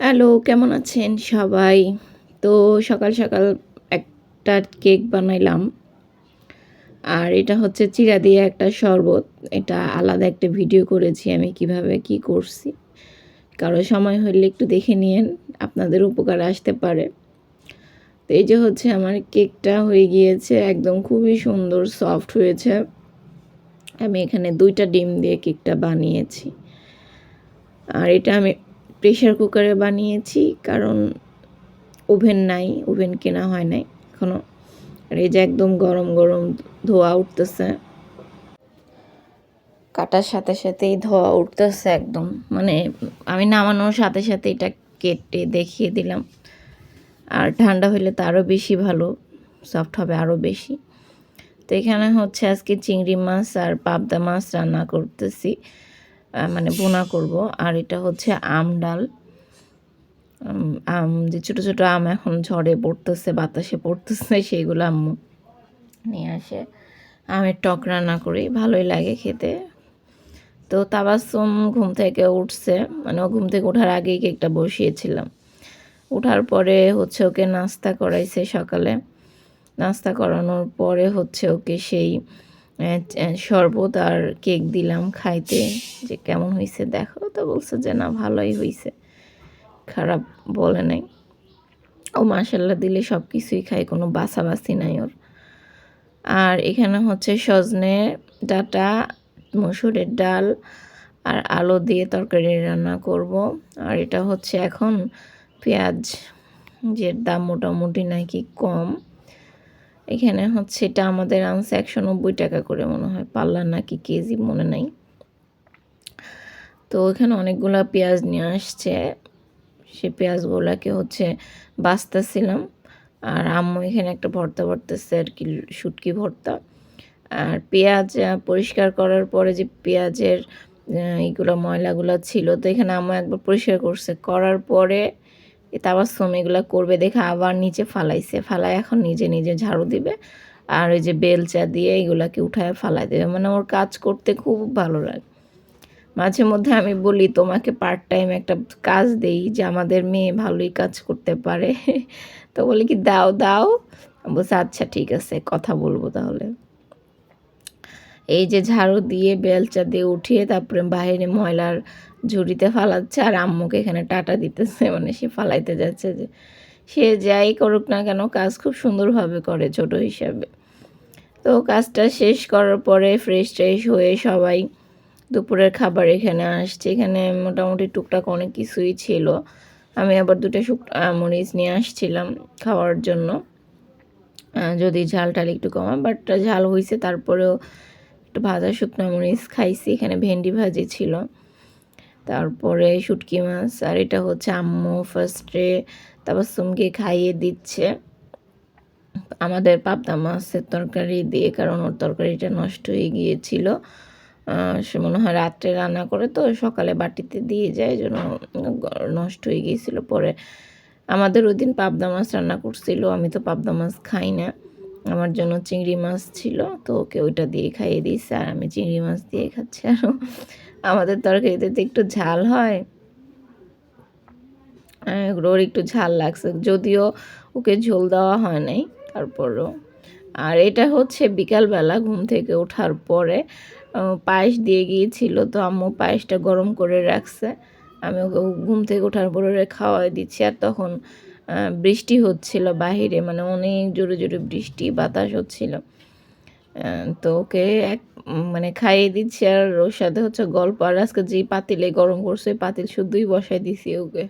Hello কেমন আছেন সবাই? তো সকাল সকাল একটা কেক বানাইলাম। আর এটা হচ্ছে চিরা দিয়ে একটা শরবত। এটা আলাদা একটা ভিডিও করেছি আমি কীভাবে কি করছি। কারও সময় হলে একটু দেখে নিয়েন, আপনাদের উপকার আসতে পারে। তো এই যে হচ্ছে আমার কেকটা হয়ে গিয়েছে, একদম খুবই সুন্দর সফট হয়েছে। আমি এখানে দুইটা ডিম দিয়ে কেকটা বানিয়েছি। আর এটা আমি প্রেশার কুকারে বানিয়েছি, কারণ ওভেন নাই ওভেন কেনা হয় নাই এখনও আর এই যে একদম গরম গরম ধোয়া উঠতেছে। কাটার সাথে সাথেই ধোয়া উঠতেছে একদম মানে আমি নামানোর সাথে সাথে এটা কেটে দেখিয়ে দিলাম। আর ঠান্ডা হলে তো আরও বেশি ভালো সফট হবে আরও বেশি। তো এখানে হচ্ছে আজকে চিংড়ি মাছ আর পাবদা মাছ রান্না করতেছি। মানে বোনা করব। আর এটা হচ্ছে আম ডাল। আম যে ছোটো ছোটো আম এখন ঝড়ে পড়তেছে, বাতাসে পড়তেছে, সেইগুলো আম্মু নিয়ে আসে। আমের টক রান্না করি, ভালোই লাগে খেতে। তো তাবাসুম ঘুম থেকে উঠছে মানে ও ঘুম থেকে ওঠার আগেই কেকটা বসিয়েছিলাম। ওঠার পরে হচ্ছে ওকে নাস্তা করাইছে সকালে। নাস্তা করানোর পরে হচ্ছে ওকে সেই শরবত আর কেক দিলাম খাইতে। যে কেমন হয়েছে দেখো, তো বলছে যে না, ভালোই হয়েছে খারাপ বলে নাই। ও মাসাল্লা দিলে সব কিছুই খায়, কোনো বাসাবাসি নাই ওর। আর এখানে হচ্ছে সজনে, ডাটা, মসুরের ডাল আর আলু দিয়ে তরকারি রান্না করব। আর এটা হচ্ছে এখন পেঁয়াজ, যে দাম মোটামুটি নাকি কম। এখানে হচ্ছে এটা আমাদের আনসে একশো নব্বই টাকা করে মনে হয়। পাল্লা নাকি কেজি মনে নাই। তো এখানে অনেকগুলো পেঁয়াজ নিয়ে আসছে। সে পেঁয়াজগুলোকে হচ্ছে বাঁচতেছিলাম। আর আম্মু এখানে একটা ভর্তা ভরতেছে আর কি, শুটকি ভর্তা। আর পেঁয়াজ পরিষ্কার করার পরে যে পেঁয়াজের এইগুলো ময়লাগুলো ছিল, তো এখানে আম্মু একবার পরিষ্কার করছে। করার পরে তাবাসম এগুলো করবে, দেখে আবার নিচে ফালাইছে। ফালাই এখন নিজে নিজে ঝাড়ু দিবে আর ওই যে বেলচা দিয়ে এগুলাকে উঠায় ফালাই দেবে। মানে ওর কাজ করতে খুব ভালো লাগে। মাঝে মধ্যে আমি বলি, তোমাকে পার্ট টাইম একটা কাজ দেই যে আমাদের মেয়ে ভালোই কাজ করতে পারে। তো বলি কি, দাও দাও। বলছে আচ্ছা ঠিক আছে, কথা বলব তাহলে। এই যে ঝাড়ু দিয়ে বেলচা দিয়ে উঠিয়ে তারপরে বাইরে ময়লার ঝুড়িতে ফালাচ্ছে আর আম্মুকে এখানে টাটা দিতেছে মানে সে ফালাইতে যাচ্ছে যে সে যাই করুক না কেন কাজ খুব সুন্দরভাবে করে ছোট হিসাবে। তো কাজটা শেষ করার পরে ফ্রেশ ট্রেশ হয়ে সবাই দুপুরের খাবার এখানে আসছে। এখানে মোটামুটি টুকটাক অনেক কিছুই ছিল। আমি আবার দুটো শুক মরিচ নিয়ে আসছিলাম খাওয়ার জন্য। যদি ঝাল টাল একটু কমা বাট ঝাল হয়েছে তারপরেও একটু ভাজা শুকনো মরিচ খাইছি। এখানে ভেন্ডি ভাজি ছিল। তারপরে শুটকি মাছ, আর এটা হচ্ছে আম্মু ফার্স্টে তাবাসুমকে খাইয়ে দিচ্ছে। আমাদের পাবদা মাছের তরকারি দিয়ে, কারণ ওর তরকারিটা নষ্ট হয়ে গিয়েছিল। সে মনে হয় রাত্রে রান্না করে তো, সকালে বাটিতে দিয়ে যায় জন্য নষ্ট হয়ে গিয়েছিল পরে। আমাদের ওই দিন পাবদা মাছ রান্না করছিল, আমি তো পাবদা মাছ খাই না। আমার জন্য চিংড়ি মাছ ছিল, তো ওকে ওইটা দিয়ে খাইয়ে দিয়েছে, আর আমি চিংড়ি মাছ দিয়ে খাচ্ছি আর। আমাদের তরকারিতে তো একটু ঝাল হয়। ওর একটু ঝাল লাগছে, যদিও ওকে ঝোল দেওয়া হয় নাই তারপরও। আর এটা হচ্ছে বিকালবেলা ঘুম থেকে ওঠার পরে পায়েস দিয়ে গিয়েছিল তো আম্মু পায়েসটা গরম করে রাখছে। আমি ওকে ঘুম থেকে ওঠার পরে খাওয়াই দিচ্ছি আর তখন বৃষ্টি হচ্ছিল বাহিরে মানে অনেক জোরে জোরে বৃষ্টি, বাতাস হচ্ছিল। তো ওকে এক মানে খাইয়ে দিচ্ছি। আর ওর সাথে হচ্ছে গল্প। আর আজকে যে পাতিলে গরম করছে, পাতিল শুদ্ধই বসাই দিছি ওকে।